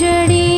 जडी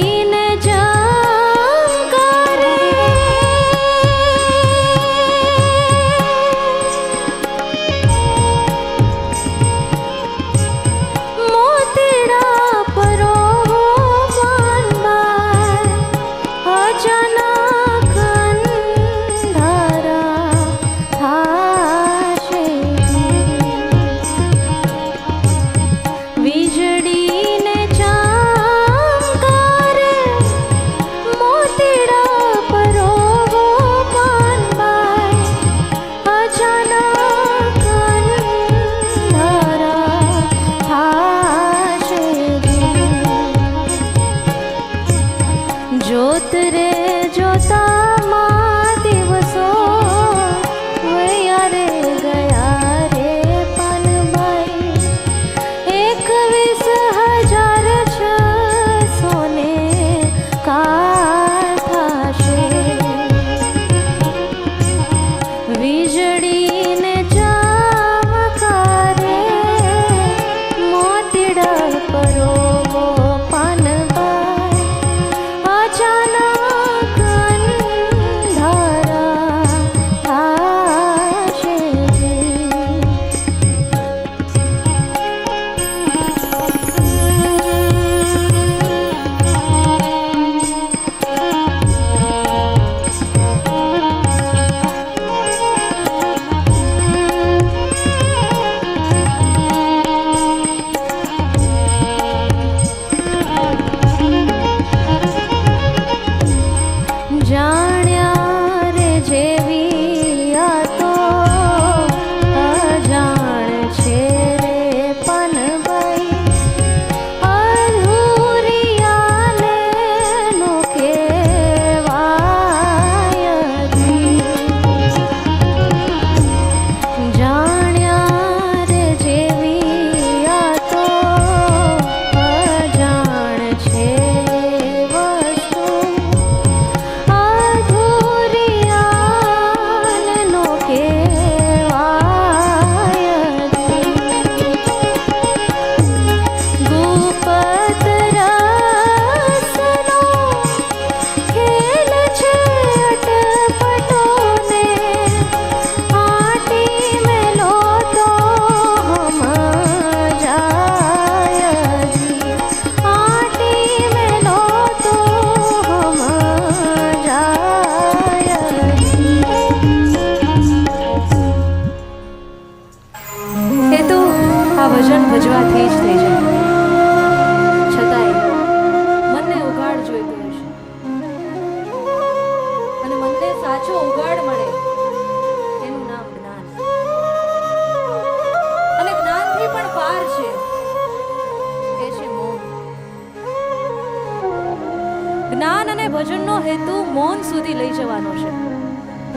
અને ભજનનો હેતુ મૌન સુધી લઈ જવાનો છે.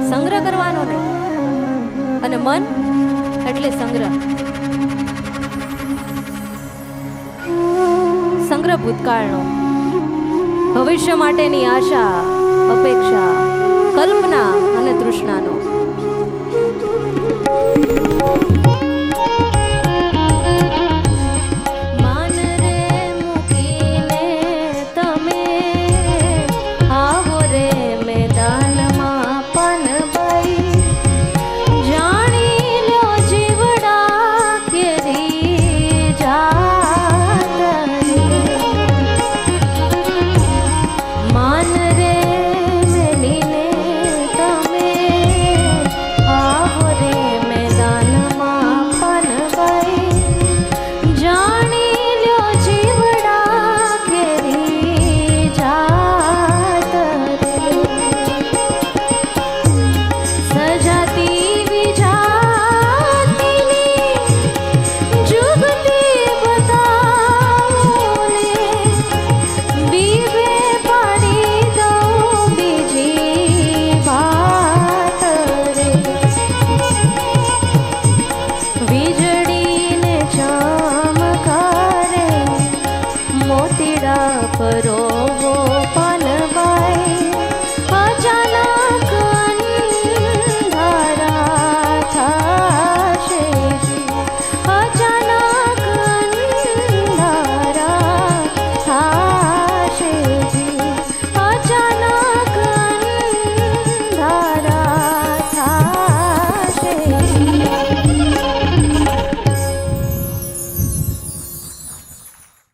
સંગ્રહ કરવાનો નહીં. અને મન એટલે સંગ્રહ. સંગ્રહ ભૂતકાળનો. ભવિષ્ય માટેની આશા, અપેક્ષા, કલ્પના અને તૃષ્ણાનો. करो